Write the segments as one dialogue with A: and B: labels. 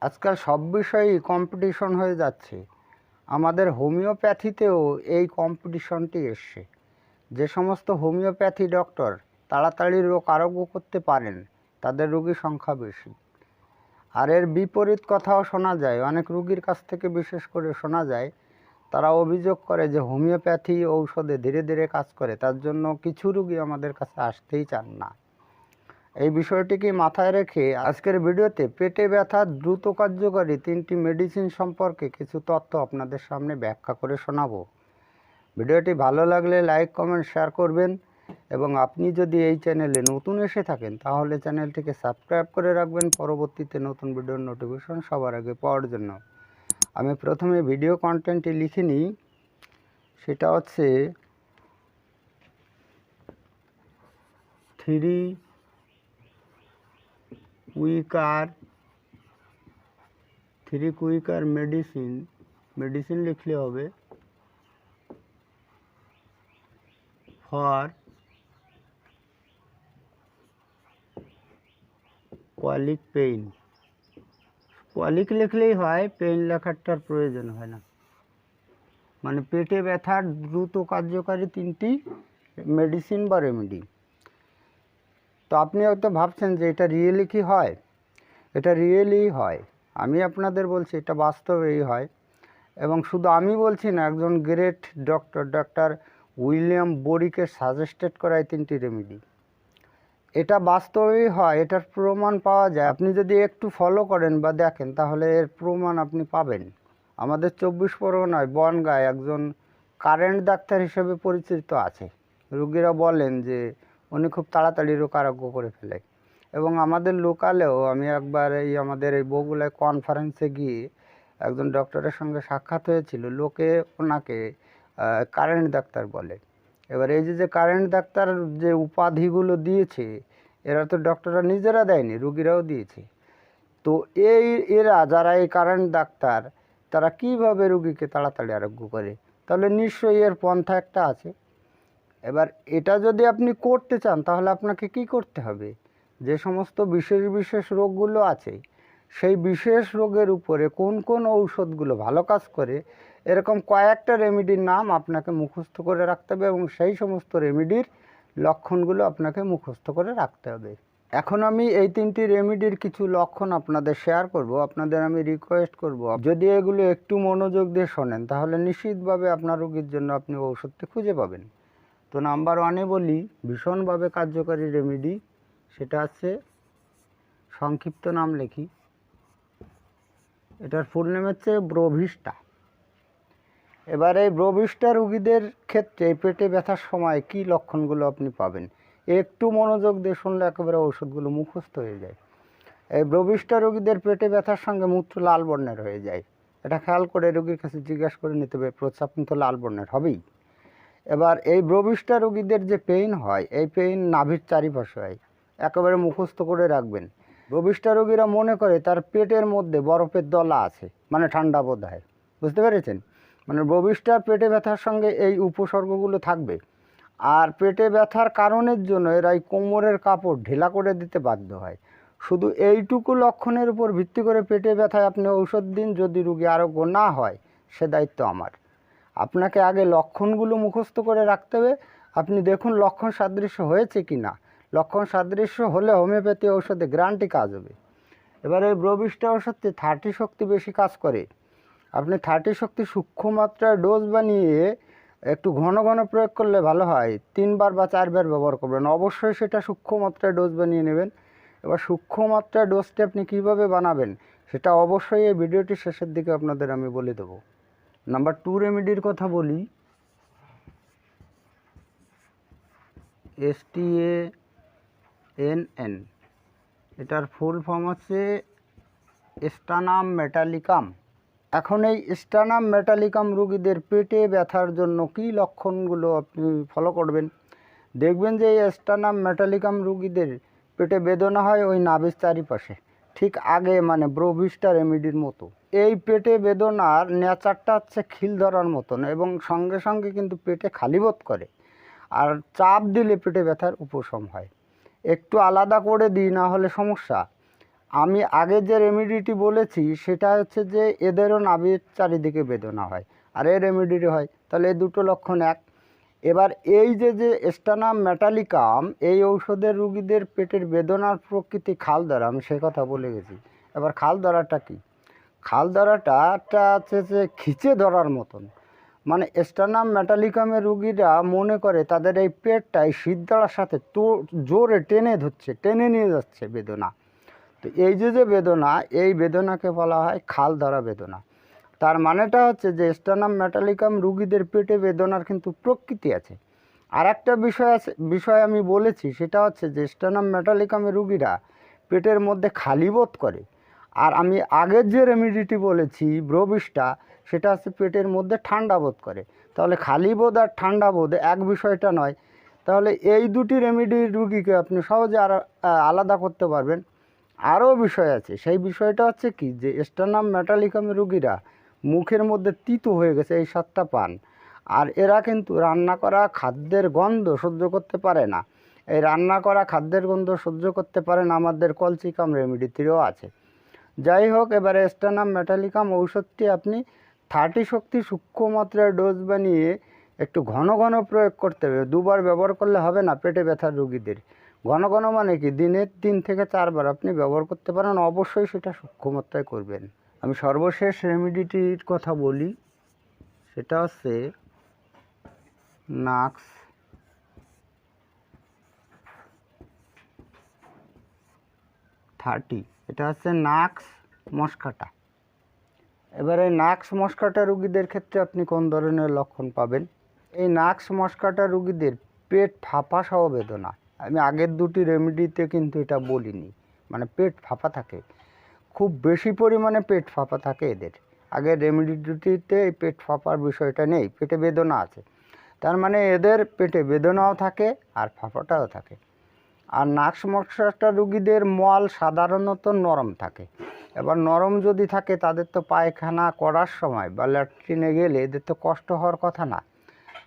A: আজকাল সব বিষয়েই কম্পিটিশন হয়ে যাচ্ছে। আমাদের হোমিওপ্যাথিতেও এই কম্পিটিশনটি এসছে। যে সমস্ত হোমিওপ্যাথি ডক্টর তাড়াতাড়ি রোগ আরোগ্য করতে পারেন, তাদের রোগীর সংখ্যা বেশি। আর এর বিপরীত কথাও শোনা যায়, অনেক রুগীর কাছ থেকে বিশেষ করে শোনা যায়, তারা অভিযোগ করে যে হোমিওপ্যাথি ঔষধে ধীরে ধীরে কাজ করে, তার জন্য কিছু রুগী আমাদের কাছে আসতেই চান না। এই বিষয়টিকে মাথায় রেখে আজকের ভিডিওতে পেটে ব্যথা, দ্রুত কার্যকরী তিনটি মেডিসিন সম্পর্কে কিছু তথ্য আপনাদের সামনে ব্যাখ্যা করে শোনাবো। ভিডিওটি ভালো লাগলে লাইক কমেন্ট শেয়ার করবেন এবং আপনি যদি এই চ্যানেলে নতুন এসে থাকেন, তাহলে চ্যানেলটিকে সাবস্ক্রাইব করে রাখবেন। পরবর্তীতে নতুন ভিডিওর নোটিফিকেশন সবার আগে পাওয়ার জন্য। আমি প্রথমে ভিডিও কন্টেন্টটি লিখে নিই। সেটা হচ্ছে three quicker, three quicker medicine medicine লিখলে হবে। For কোয়ালিক pain. কোয়ালিক লিখলেই হয়, পেইন লেখাটার প্রয়োজন হয় না। মানে পেটে ব্যথার দ্রুত কার্যকারী তিনটি মেডিসিন বা রেমেডি। তো আপনি হয়তো ভাবছেন যে এটা রিয়েলি কি হয়? এটা রিয়েলি হয়। আমি আপনাদের বলছি এটা বাস্তবেই হয়। এবং শুধু আমি বলছি না, একজন গ্রেট ডক্টর ডক্টর উইলিয়াম বোরিকে সাজেস্টেড করা এই তিনটি রেমেডি এটা বাস্তবেই হয়, এটার প্রমাণ পাওয়া যায়। আপনি যদি একটু ফলো করেন বা দেখেন, তাহলে এর প্রমাণ আপনি পাবেন। আমাদের চব্বিশ পরগনায় বনগায় একজন কারেন্ট ডাক্তার হিসেবে পরিচিত আছে। রুগীরা বলেন যে উনি খুব তাড়াতাড়ি রোগ আরোগ্য করে ফেলে। এবং আমাদের লোকালেও আমি একবার এই আমাদের এই বগুলায় কনফারেন্সে গিয়ে একজন ডক্টরের সঙ্গে সাক্ষাৎ হয়েছিল। লোকে ওনাকে কারেন্ট ডাক্তার বলে। এবার এই যে যে কারেন্ট ডাক্তার যে উপাধিগুলো দিয়েছে, এরা তো ডক্টররা নিজেরা দেয়নি, রুগীরাও দিয়েছে। তো এই, এরা যারা এই কারেন্ট ডাক্তার, তারা কীভাবে রুগীকে তাড়াতাড়ি আরোগ্য করে? তাহলে নিশ্চয়ই এর পন্থা একটা আছে। এবার এটা যদি আপনি করতে চান, তাহলে আপনাকে কি করতে হবে? যে সমস্ত বিশেষ বিশেষ রোগগুলো আছে, সেই বিশেষ রোগের উপরে কোন কোন ঔষধগুলো ভালো কাজ করে, এরকম কয়েকটা রেমেডির নাম আপনাকে মুখস্থ করে রাখতে হবে এবং সেই সমস্ত রেমেডির লক্ষণগুলো আপনাকে মুখস্থ করে রাখতে হবে। এখন আমি এই তিনটি রেমেডির কিছু লক্ষণ আপনাদের শেয়ার করব, আপনাদের আমি রিকোয়েস্ট করব। যদি এগুলো একটু মনোযোগ দিয়ে শোনেন, তাহলে নিশ্চিতভাবে আপনার রোগীর জন্য আপনি ঔষধটি খুঁজে পাবেন। তো নাম্বার ওয়ানে বলি, ভীষণভাবে কার্যকারী রেমেডি সেটা হচ্ছে সংক্ষিপ্ত নাম লিখি। এটার ফুল নেম হচ্ছে ব্রোভিস্টা। এবার এই ব্রোভিস্টা রুগীদের ক্ষেত্রে পেটে ব্যথার সময় কি লক্ষণগুলো আপনি পাবেন? একটু মনোযোগ দিয়ে শুনলে একেবারে ওষুধগুলো মুখস্থ হয়ে যায়। এই ব্রোভিস্টা রোগীদের পেটে ব্যথার সঙ্গে মূত্র লাল বর্ণের হয়ে যায়। এটা খেয়াল করে রোগীর কাছে জিজ্ঞাসা করে নিতে হবে, প্রস্রাব কিন্তু লাল বর্ণের হবেই। এবার এই ব্রবিষ্টা রোগীদের যে পেইন হয়, এই পেইন নাভির চারিপাশে হয় একেবারে মুখস্থ করে রাখবেন। ব্রবিষ্টা রোগীরা মনে করে তার পেটের মধ্যে বরফের দলা আছে মানে ঠান্ডা বোধ হয়। বুঝতে পেরেছেন? মানে ব্রবিষ্টার পেটে ব্যথার সঙ্গে এই উপসর্গগুলো থাকবে। আর পেটে ব্যথার কারণের জন্য এরা এই কোমরের কাপড় ঢেলা করে দিতে বাধ্য হয়। শুধু এইটুকু লক্ষণের উপর ভিত্তি করে পেটে ব্যথায় আপনি ঔষধ দিন, যদি রুগী আরোগ্য না হয়, সে দায়িত্ব আমার। আপনাকে আগে লক্ষণগুলো মুখস্থ করে রাখতে হবে। আপনি দেখুন লক্ষণ সাদৃশ্য হয়েছে কি না লক্ষণ সাদৃশ্য হলে হোমিওপ্যাথি ঔষধে গ্রান্টি কাজ হবে। এবার এই ওষুধটি থার্টি শক্তি বেশি কাজ করে। আপনি থার্টি শক্তি সূক্ষ্ম মাত্রায় ডোজ বানিয়ে একটু ঘন ঘন প্রয়োগ করলে ভালো হয়। তিনবার বা চারবার ব্যবহার করবেন। অবশ্যই সেটা সূক্ষ্ম মাত্রায় ডোজ বানিয়ে নেবেন। এবার সূক্ষ্ম মাত্রায় ডোজটি আপনি কীভাবে বানাবেন, সেটা অবশ্যই এই ভিডিওটি শেষের দিকে আপনাদের আমি বলে দেবো। নাম্বার টু রেমেডির কথা বলি। এস টি এন এন এটার ফুল ফর্ম হচ্ছে স্টানাম মেটালিকাম এখন এই স্টানাম মেটালিকাম রুগীদের পেটে ব্যথার জন্য কী লক্ষণগুলো আপনি ফলো করবেন? দেখবেন যে এই স্টানাম মেটালিকাম রুগীদের পেটে বেদনা হয় ওই নাভির চারিপাশে। ঠিক আগে মানে ব্রোভিস্টা রেমিডির মতো। এই পেটে বেদনার নেচারটা হচ্ছে খিল ধরার মতন এবং সঙ্গে সঙ্গে কিন্তু পেটে খালি বোধ করে। আর চাপ দিলে পেটে ব্যথার উপশম হয়। একটু আলাদা করে দিই না হলে সমস্যা। আমি আগে যে রেমিডিটি বলেছি, সেটা হচ্ছে যে এদেরও নাভির চারিদিকে বেদনা হয়। আর এর রেমিডিটি হয়, তাহলে এই দুটো লক্ষণ এক। এবার এই যে যে স্টানাম মেটালিকাম এই ঔষধের রুগীদের পেটের বেদনার প্রকৃতি খাল ধরা আমি সে কথা বলে গেছি। এবার খাল ধরাটা কি? খাল ধরাটা একটা হচ্ছে যে খিচে ধরার মতন। মানে স্টানাম মেটালিকামের রুগীরা মনে করে তাদের এই পেটটাই শীতদাঁড়ার সাথে তো, জোরে টেনে ধরছে, টেনে নিয়ে যাচ্ছে বেদনা। তো এই যে যে বেদনা, এই বেদনাকে বলা হয় খাল ধরা বেদনা। তার মানেটা হচ্ছে যে স্টানাম মেটালিকাম রুগীদের পেটে বেদনার কিন্তু প্রকৃতি আছে। আর একটা বিষয় আছে, বিষয় আমি বলেছি, সেটা হচ্ছে যে স্টানাম মেটালিকামের রুগীরা পেটের মধ্যে খালি বোধ করে। আর আমি আগের যে রেমিডিটি বলেছি, ব্রবিসটা, সেটা হচ্ছে পেটের মধ্যে ঠান্ডা বোধ করে। তাহলে খালি বোধ আর ঠান্ডা বোধ এক বিষয়টা নয়। তাহলে এই দুটি রেমিডির রুগীকে আপনি সহজে আর আলাদা করতে পারবেন। আরও বিষয় আছে, সেই বিষয়টা হচ্ছে কি যে স্টানাম মেটালিকামের রুগীরা মুখের মধ্যে তিতো হয়ে গেছে, এই স্বাদটা পান। আর এরা কিন্তু রান্না করা খাদ্যের গন্ধ সহ্য করতে পারে না। এই রান্না করা খাদ্যের গন্ধ সহ্য করতে পারে না, আমাদের কলচিকাম রেমিডিটিরও আছে। যাই হোক, এবারে স্টানাম মেটালিকাম ঔষধটি আপনি থার্টি শক্তি সূক্ষ্ম মাত্রার ডোজ বানিয়ে একটু ঘন ঘন প্রয়োগ করতে হবে। দুবার ব্যবহার করলে হবে না পেটে ব্যথার রুগীদের। ঘন ঘন মানে কি? দিনের তিন থেকে চারবার আপনি ব্যবহার করতে পারেন, অবশ্যই সেটা সূক্ষ্ম মাত্রায় করবেন। আমি সর্বশেষ রেমিডিটির কথা বলি, সেটা হচ্ছে নাক্স থার্টি, এটা হচ্ছে নাক্স মস্কাটা এবারে নাক্স মস্কাটা রুগীদের ক্ষেত্রে আপনি কোন ধরনের লক্ষণ পাবেন? এই নাক্স মস্কাটা রুগীদের পেট ফাঁপা সহ বেদনা। আমি আগের দুটি রেমেডিতে কিন্তু এটা বলিনি। মানে পেট ফাঁপা থাকে। খুব বেশি পরিমাণে পেট ফাঁপা থাকে এদের। আগের রেমেডি দুটিতে এই পেট ফাঁপার বিষয়টা নেই, পেটে বেদনা আছে। তার মানে এদের পেটে বেদনাও থাকে আর ফাঁপাটাও থাকে। আর নাক্স মশাটা রুগীদের মল সাধারণত নরম থাকে। এবার নরম যদি থাকে, তাদের তো পায়খানা করার সময় বা ল্যাট্রিনে গেলে এদের তো কষ্ট হওয়ার কথা না।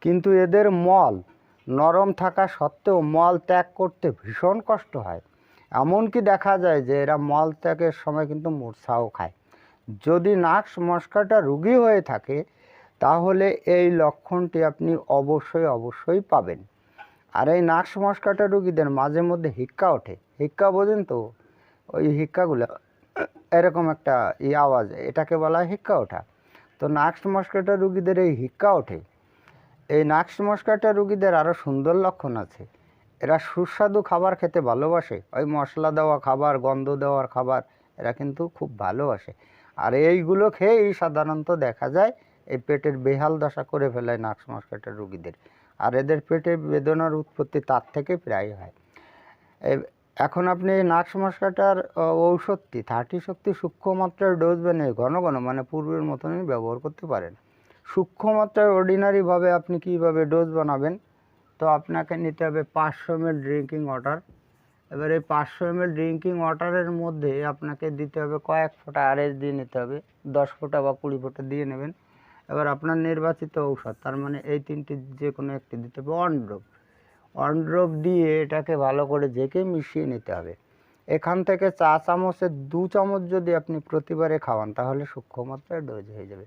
A: কিন্তু এদের মল নরম থাকা সত্ত্বেও মল ত্যাগ করতে ভীষণ কষ্ট হয়। এমনকি দেখা যায় যে এরা মল ত্যাগের সময় কিন্তু মূর্ছাও খায়। যদি নাক্স মস্কাটা রুগী হয়ে থাকে, তাহলে এই লক্ষণটি আপনি অবশ্যই অবশ্যই পাবেন। আর এই নাক্স মস্কাটা রুগীদের মাঝে মধ্যে হিক্কা ওঠে। হিক্কা বোঝেন তো? ওই হিক্কাগুলো, এরকম একটা ই আওয়াজ, এটাকে বলা হয় হিক্কা ওঠা। তো নাক্স মস্কাটা রুগীদের এই হিক্কা ওঠে। এই নাক্স মস্কাটা রুগীদের আরও সুন্দর লক্ষণ আছে। এরা সুস্বাদু খাবার খেতে ভালোবাসে। ওই মশলা দেওয়া খাবার, গন্ধ দেওয়ার খাবার, এরা কিন্তু খুব ভালোবাসে। আর এইগুলো খেয়েই সাধারণত দেখা যায়, এই পেটের বেহাল দশা করে ফেলায় নাক্স মস্কাটার রুগীদের। আর এদের পেটে বেদনার উৎপত্তি তার থেকে প্রায় হয়। এখন আপনি এই নাক্স মশকাটার ঔষধটি থার্টি শক্তি সূক্ষ্ম মাত্রার ডোজ বানিয়ে ঘন ঘন মানে পূর্বের মতনই ব্যবহার করতে পারেন। সূক্ষ্ম মাত্রার অর্ডিনারিভাবে আপনি কীভাবে ডোজ বানাবেন তো আপনাকে নিতে হবে পাঁচশো এম ড্রিঙ্কিং ওয়াটার এবার এই পাঁচশো এম ড্রিঙ্কিং ওয়াটারের মধ্যে আপনাকে দিতে হবে কয়েক ফোঁটা আরএস দিয়ে নিতে হবে, দশ ফোঁটা বা কুড়ি ফোঁটা দিয়ে নেবেন। এবার আপনার নির্বাচিত ঔষধ, তার মানে এই তিনটি যে কোনো একটি দিতে হবে অন ড্রপ অন ড্রপ দিয়ে এটাকে ভালো করে জেকে মিশিয়ে নিতে হবে। এখান থেকে চা চামচের দু চামচ যদি আপনি প্রতিবারে খাওয়ান, তাহলে সূক্ষ্ম মাত্রায় ডোজ হয়ে যাবে।